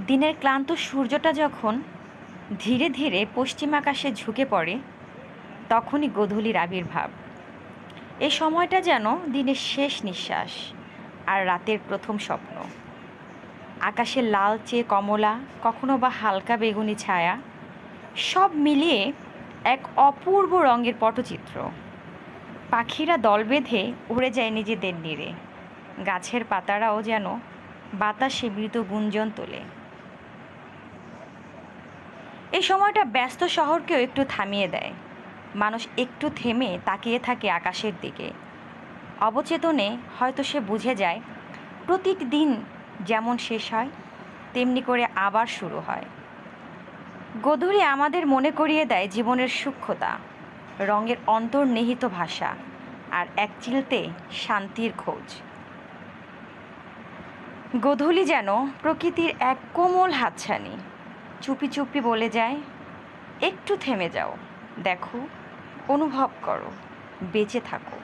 দিনের ক্লান্ত সূর্যটা যখন ধীরে ধীরে পশ্চিম আকাশে ঝুঁকে পড়ে, তখনই গোধূলির আবির্ভাব। এই সময়টা যেন দিনের শেষ নিঃশ্বাস আর রাতের প্রথম স্বপ্ন। আকাশে লালচে কমলা, কখনো বা হালকা বেগুনি ছায়া, সব মিলিয়ে এক অপূর্ব রঙের পটচিত্র। পাখিরা দল বেঁধে উড়ে যায় নিজেদের নিরে গাছের পাতারাও যেন বাতাসে মৃত গুঞ্জন তোলে। এই সময়টা ব্যস্ত শহরকেও একটু থামিয়ে দেয়। মানুষ একটু থেমে তাকিয়ে থাকে আকাশের দিকে। অবচেতনে হয়তো সে বুঝে যায় প্রতিটি দিন যেমন শেষ হয়, তেমনি করে আবার শুরু হয়। গোধূলি আমাদের মনে করিয়ে দেয় জীবনের সূক্ষ্মতা, রঙের অন্তর্নিহিত ভাষা আর এক চিলতে শান্তির খোঁজ। গোধূলি যেন প্রকৃতির এক কোমল হাতছানি। চুপি চুপি বলে যায় একটু থেমে যাও দেখো অনুভব করো বেঁচে থাকো।